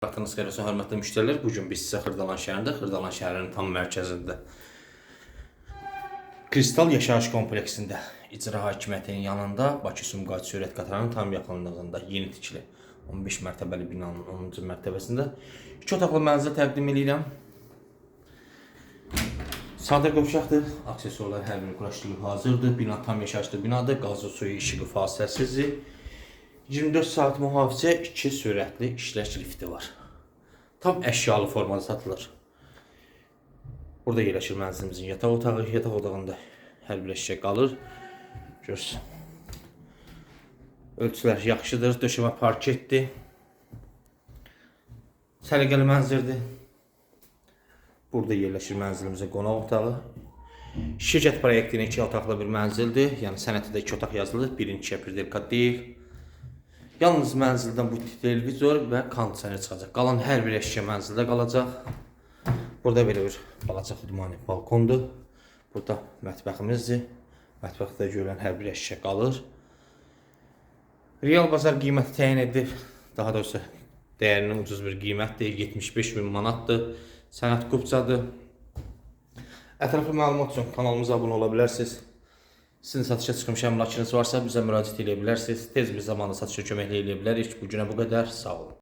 Vaxtınız xeyir olsun, hörmətli müştərilər. Bu gün biz sizə Xırdalan şəhərində, Xırdalan şəhərinin tam mərkəzində Kristal yaşayış kompleksində icra hakimiyyətinin yanında Bakı Sumqayıt sürət qatarının tam yaxınlığında yeni tikili 15 mərtəbəli binanın 10-cu mərtəbəsində iki otaqlı mənzil təqdim edirəm. Sadə qovşaqdır, aksesuarlar hər biri quraşdırılıb hazırdır. Bina tam yaşayışlı binadır, qazı suyu işığı fasiləsizdir. 24 saat mühafizə, 2 sürətli işləş lifti var. Tam əşyalı formada satılır. Burada yerləşir mənzilimizin yataq otağı. Yataq otağında hər bir əşya qalır. Görürsün. Ölçülər yaxşıdır, döşəmə parketdir. Səliqəli mənzildir. Burada yerləşir mənzilimizin qonaq otağı. Şirkət proyektinin 2 otaqlı bir mənzildir. Yəni sənəddə 2 otaq yazılır. Birinci şəpirdə deyil. Yalnız mənzildən bu televizor və kondisioner çıxacaq. Qalan hər bir əşya mənzildə qalacaq. Burada belə bir balaca xudmani balkondur. Burada mətbəximizdir. Mətbəxdə görülən hər bir əşya qalır. Real bazar qiyməti təyin edib. Daha doğrusu dəyərinin ucuz bir qiymətdir. 75 min manatdır. Sənət qubcadır. Ətraflı məlumat üçün kanalımıza abunə ola bilərsiniz. Sizin satışa çıxmış əmlakınız varsa bizə müraciət edə bilərsiniz. Tez bir zamanda satışa köməklik edə bilərik. Bu günə bu qədər. Sağ olun.